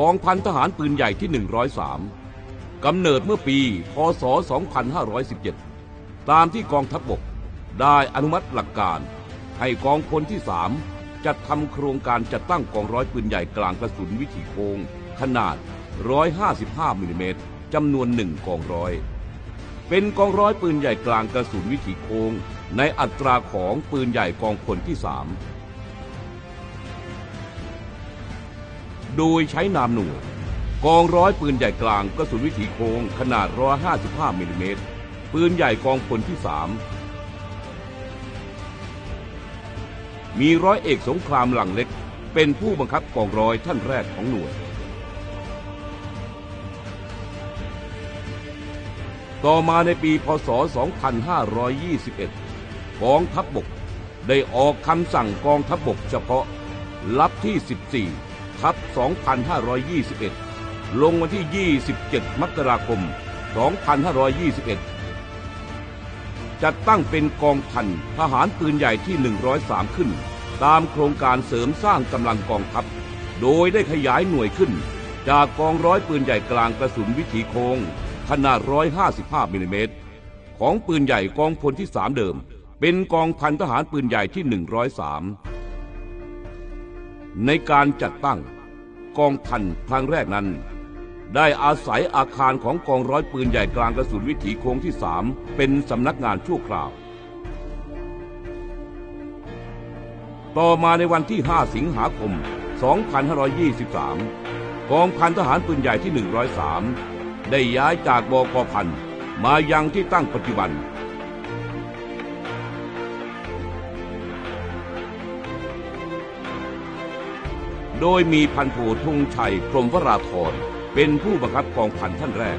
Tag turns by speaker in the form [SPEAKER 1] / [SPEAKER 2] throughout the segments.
[SPEAKER 1] กองพันทหารปืนใหญ่ที่ 103 กำเนิดเมื่อปี พศ 2517 ตามที่กองทัพบกได้อนุมัติหลักการ ให้กองพลที่ 3 จัดทำโครงการจัดตั้งกองร้อยปืนใหญ่กลางกระสุนวิถีโค้งขนาด 155มิลลิเมตรจำนวนหนึ่งกองร้อย เป็นกองร้อยปืนใหญ่กลางกระสุนวิถีโค้งในอัตราของปืนใหญ่กองพลที่ 3 โดยใช้นามหน่วยกองร้อยปืนใหญ่กลางกระสุนวิถีโค้งขนาด 155มิลลิเมตร ปืนใหญ่กองพลที่ 3 มีร้อยเอกสงครามหลังเล็ก เป็นผู้บังคับกองร้อยท่านแรกของหน่วย ต่อมาในปีพศ 2521 กองทัพบบกได้ออกคำสั่งกองทัพบบกเฉพาะลับที่ 14 ทับ 2521 ลงวันที่ 27 มกราคม 2521 จัดตั้งเป็นกองพันทหารปืนใหญ่ที่ 103 ขึ้น ตามโครงการเสริมสร้างกำลังกองทัพ โดยได้ขยายหน่วยขึ้น จากกองร้อยปืนใหญ่กลางกระสุนวิถีโค้งขนาด 155 มิลลิเมตร ของปืนใหญ่กองพลที่ 3 เดิม เป็นกองพันทหารปืนใหญ่ที่ 103 ในการจัดตั้ง กองพันครั้งแรกนั้น ได้อาศัยอาคารของกองร้อยปืนใหญ่กลางกระสุนวิถีโค้งที่3เป็นสำนักงานชั่วคราว ต่อมาในวันที่ 5 สิงหาคม 2523 กองพันทหารปืนใหญ่ที่ 103 ได้ย้ายจากบกพันมายังที่ตั้งปัจจุบัน โดยมีพันโทธงชัยพรมวราธรเป็นผู้บังคับกองพันท่านแรก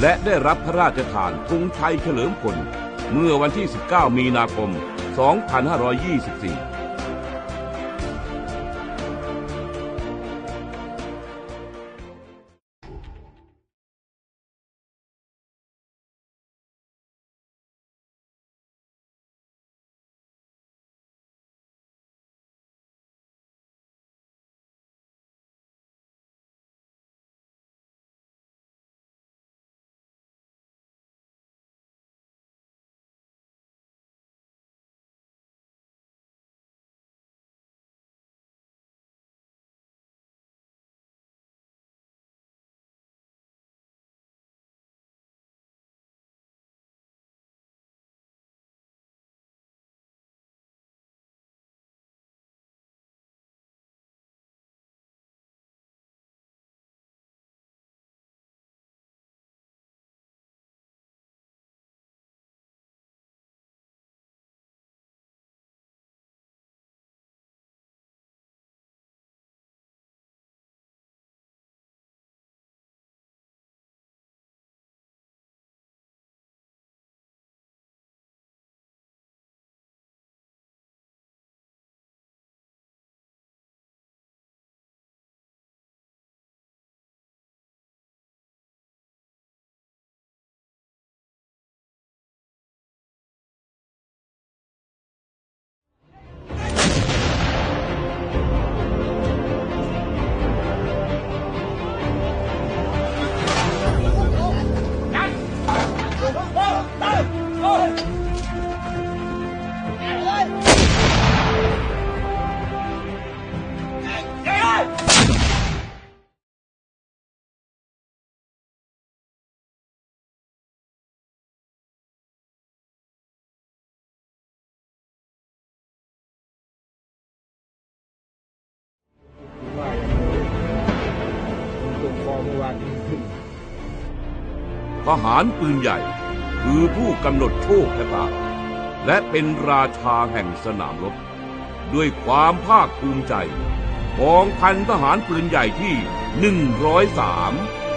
[SPEAKER 1] และได้รับพระราชทานธงชัยเฉลิมพลเมื่อวันที่ 19 มีนาคม 2524 ทหารปืนใหญ่ คือผู้กำหนดโชคชะตาและเป็นราชาแห่งสนามรบ ด้วยความภาคภูมิใจ องพันทหารปืนใหญ่ที่ 103